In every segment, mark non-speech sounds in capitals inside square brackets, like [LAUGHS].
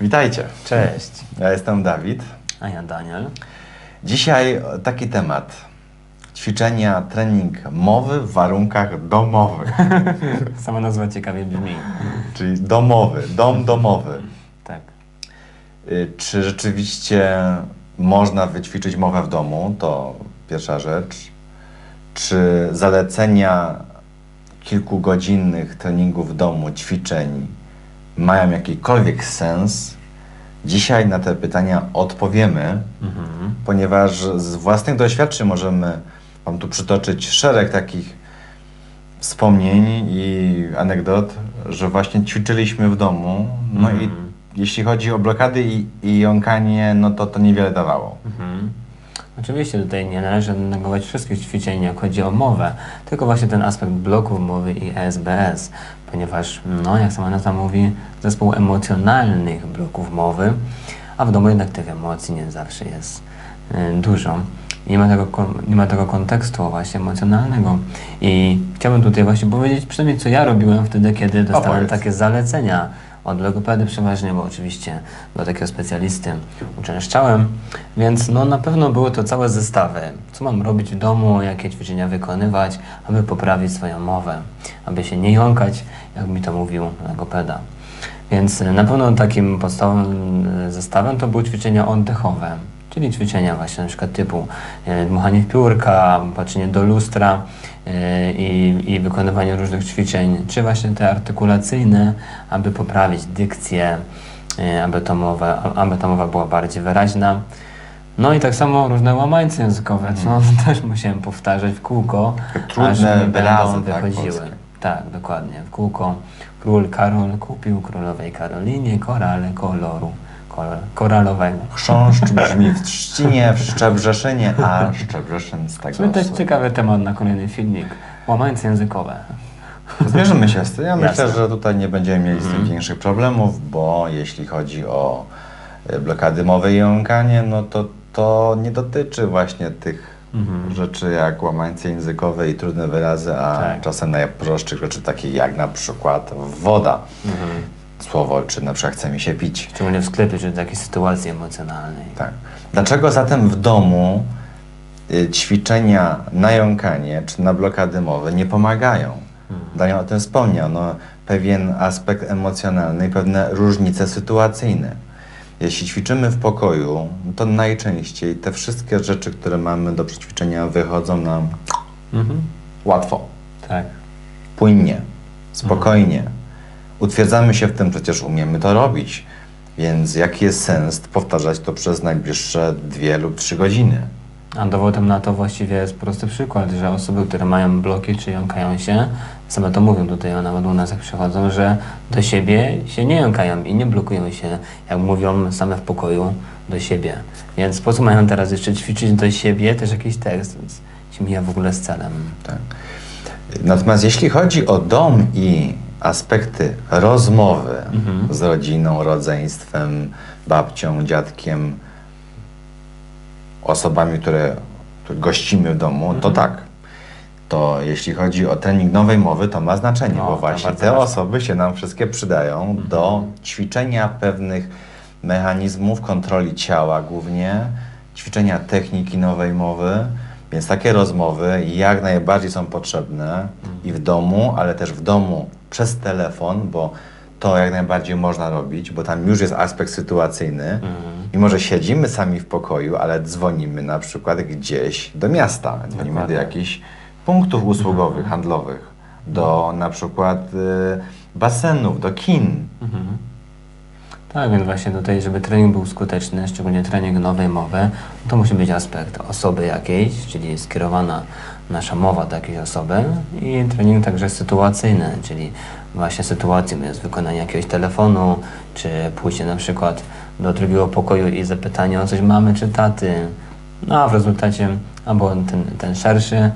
Witajcie. Cześć. Ja jestem Dawid. A ja Daniel. Dzisiaj taki temat. Ćwiczenia, trening mowy w warunkach domowych. [LAUGHS] Sama nazwa ciekawie brzmi. Czyli domowy, dom domowy. Tak. Y, Czy rzeczywiście można wyćwiczyć mowę w domu? To pierwsza rzecz. Czy zalecenia kilkugodzinnych treningów w domu, ćwiczeń mają jakikolwiek sens? Dzisiaj na te pytania odpowiemy, Mhm. ponieważ z własnych doświadczeń możemy Wam tu przytoczyć szereg takich wspomnień i anegdot, że właśnie ćwiczyliśmy w domu, no i Mhm. jeśli chodzi o blokady i, i jąkanie, no to to niewiele dawało. Mhm. Oczywiście tutaj nie należy negować wszystkich ćwiczeń, jak chodzi o mowę, tylko właśnie ten aspekt bloków mowy i ESBS, ponieważ, no, jak sama nazwa mówi, zespół emocjonalnych bloków mowy, a w domu jednak tych emocji nie zawsze jest y, dużo. Nie ma, tego, nie ma tego kontekstu właśnie emocjonalnego. I chciałbym tutaj właśnie powiedzieć przynajmniej, co ja robiłem wtedy, kiedy dostałem Opowiedz. takie zalecenia od logopedy przeważnie, bo oczywiście do takiego specjalisty uczęszczałem, więc no na pewno były to całe zestawy. Co mam robić w domu, jakie ćwiczenia wykonywać, aby poprawić swoją mowę, aby się nie jąkać, jak mi to mówił logopeda. Więc y, na pewno takim podstawowym y, zestawem to były ćwiczenia oddechowe, czyli ćwiczenia właśnie na przykład typu y, dmuchanie w piórka, patrzenie do lustra i, i wykonywanie różnych ćwiczeń, czy właśnie te artykulacyjne, aby poprawić dykcję, y, aby, to mowa, aby ta mowa była bardziej wyraźna. No i tak samo różne łamańce językowe, co [LAUGHS] też musiałem powtarzać w kółko, trudne aż mi wyrazy, tak, wychodziły. polskie. Tak, dokładnie. W kółko król Karol kupił królowej Karolinie korale koloru kol koralowego. Chrząszcz brzmi w Trzcinie, w Szczebrzeszynie, a Szczebrzeszyn z To tego... jest też ciekawy temat na kolejny filmik. Łamańce językowe. Zmierzymy się z tym. Ja myślę, Jasne. że tutaj nie będziemy mieli z tym Mhm. większych problemów, bo jeśli chodzi o e, blokady mowy i jąkanie, no to to nie dotyczy właśnie tych Mhm. rzeczy jak łamańce językowe i trudne wyrazy, a Tak. czasem najprostszych rzeczy takich jak na przykład woda. Mhm. Słowo, czy na przykład chce mi się pić. Szczególnie w sklepie, czy w takiej sytuacji emocjonalnej. Tak. Dlaczego zatem w domu y, ćwiczenia na jąkanie czy na blokady mowy nie pomagają? Daniel o tym wspomniał. No, pewien aspekt emocjonalny i pewne różnice sytuacyjne. Jeśli ćwiczymy w pokoju, to najczęściej te wszystkie rzeczy, które mamy do przećwiczenia, wychodzą nam Mhm. łatwo, Tak. płynnie, spokojnie. Utwierdzamy się w tym, przecież umiemy to robić. Więc jaki jest sens powtarzać to przez najbliższe dwie lub trzy godziny? A dowodem na to właściwie jest prosty przykład, że osoby, które mają bloki czy jąkają się, same to mówią tutaj, a nawet u nas jak przychodzą, że do siebie się nie jąkają i nie blokują się, jak mówią same w pokoju, do siebie. Więc po co mają teraz jeszcze ćwiczyć do siebie też jakiś tekst, więc się mija w ogóle z celem. Tak. Natomiast jeśli chodzi o dom i aspekty rozmowy Mhm. z rodziną, rodzeństwem, babcią, dziadkiem, osobami, które, które gościmy w domu, to Mhm. tak. To jeśli chodzi o trening nowej mowy, to ma znaczenie, No, bo to właśnie te osoby się nam wszystkie przydają do ćwiczenia pewnych mechanizmów kontroli ciała głównie, ćwiczenia techniki nowej mowy, więc takie rozmowy jak najbardziej są potrzebne i w domu, ale też w domu przez telefon, bo to jak najbardziej można robić, bo tam już jest aspekt sytuacyjny. Mimo, że siedzimy sami w pokoju, ale dzwonimy na przykład gdzieś do miasta, dzwonimy do Dokładnie. jakichś punktów usługowych, handlowych, do na przykład y, basenów, do kin. Mhm. Tak, więc właśnie tutaj, żeby trening był skuteczny, szczególnie trening nowej mowy, to musi być aspekt osoby jakiejś, czyli skierowana nasza mowa do jakiejś osoby i trening także sytuacyjny, czyli właśnie sytuacją jest wykonanie jakiegoś telefonu, czy pójście na przykład do drugiego pokoju i zapytanie o coś mamy czy taty. No a w rezultacie, albo ten, ten szerszy y,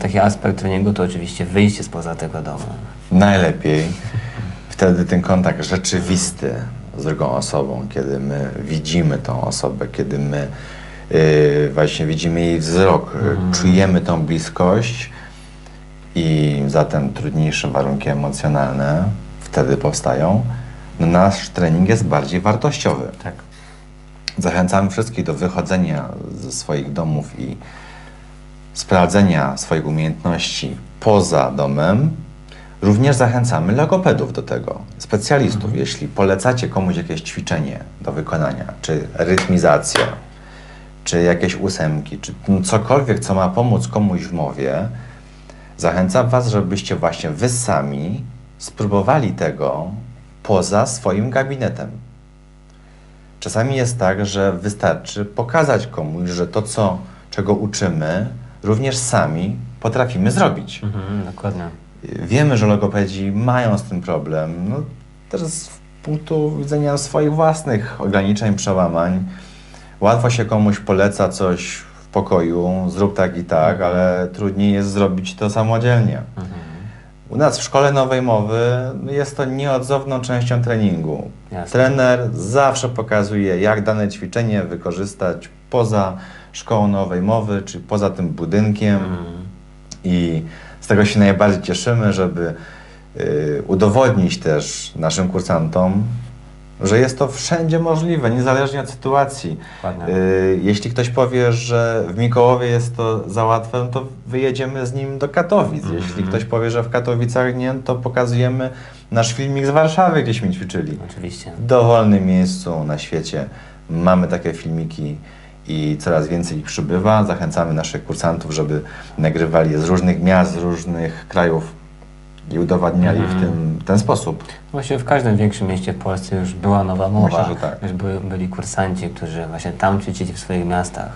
taki aspekt treningu to oczywiście wyjście spoza tego domu. Najlepiej wtedy ten kontakt rzeczywisty z drugą osobą, kiedy my widzimy tą osobę, kiedy my y, właśnie widzimy jej wzrok, y, czujemy tą bliskość i zatem trudniejsze warunki emocjonalne wtedy powstają. no nasz trening jest bardziej wartościowy. Tak. Zachęcamy wszystkich do wychodzenia ze swoich domów i sprawdzenia swoich umiejętności poza domem. Również zachęcamy logopedów do tego, specjalistów. Jeśli polecacie komuś jakieś ćwiczenie do wykonania, czy rytmizację, czy jakieś ósemki, czy no cokolwiek, co ma pomóc komuś w mowie, zachęcam Was, żebyście właśnie Wy sami spróbowali tego poza swoim gabinetem. Czasami jest tak, że wystarczy pokazać komuś, że to, co, czego uczymy, również sami potrafimy zrobić. Mhm, dokładnie. Wiemy, że logopedzi mają z tym problem. No, też z punktu widzenia swoich własnych ograniczeń, przełamań. Łatwo się komuś poleca coś w pokoju, zrób tak i tak, ale trudniej jest zrobić to samodzielnie. Mhm. U nas w szkole nowej mowy jest to nieodzowną częścią treningu. Jasne. Trener zawsze pokazuje, jak dane ćwiczenie wykorzystać poza szkołą nowej mowy, czy poza tym budynkiem. Mhm. I z tego się najbardziej cieszymy, żeby y, udowodnić też naszym kursantom, że jest to wszędzie możliwe, niezależnie od sytuacji. Y, jeśli ktoś powie, że w Mikołowie jest to za łatwe, no to wyjedziemy z nim do Katowic. Mhm. Jeśli ktoś powie, że w Katowicach nie, to pokazujemy nasz filmik z Warszawy, gdzieśmy ćwiczyli. Oczywiście. W dowolnym miejscu na świecie mamy takie filmiki i coraz więcej ich przybywa. Zachęcamy naszych kursantów, żeby nagrywali je z różnych miast, z różnych krajów i udowadniali w Mhm. tym ten sposób. Właściwie w każdym większym mieście w Polsce już była nowa mowa. Myślę, że tak. Już byli, byli kursanci, którzy właśnie tam ćwiczyli w swoich miastach.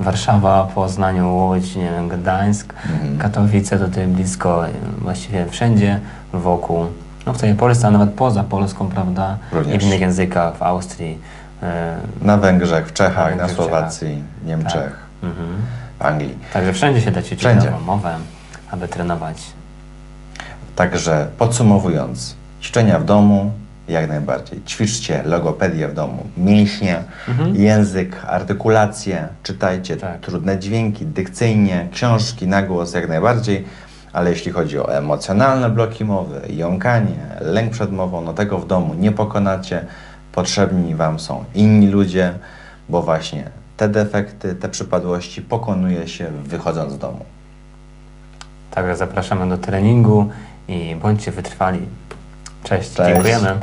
Warszawa, Poznań, Łódź, nie wiem, Gdańsk, Mhm. Katowice tutaj blisko, właściwie wszędzie wokół. No w całej Polsce, a nawet poza Polską, prawda? Również. I w innych językach, w Austrii. Y, Na Węgrzech, w Czechach, Na na, Słowacji, Niemczech, tak. Mhm. w Anglii. Także wszędzie się da ćwiczyć nową mowę, aby trenować. Także podsumowując, ćwiczenia w domu jak najbardziej. Ćwiczcie logopedię w domu, mięśnie, Mhm. język, artykulację, czytajcie Tak. trudne dźwięki, dykcyjnie, książki na głos jak najbardziej, ale jeśli chodzi o emocjonalne bloki mowy, jąkanie, lęk przed mową, no tego w domu nie pokonacie. Potrzebni Wam są inni ludzie, bo właśnie te defekty, te przypadłości pokonuje się wychodząc z domu. Także zapraszamy do treningu i bądźcie wytrwali. Cześć. Cześć. dziękujemy.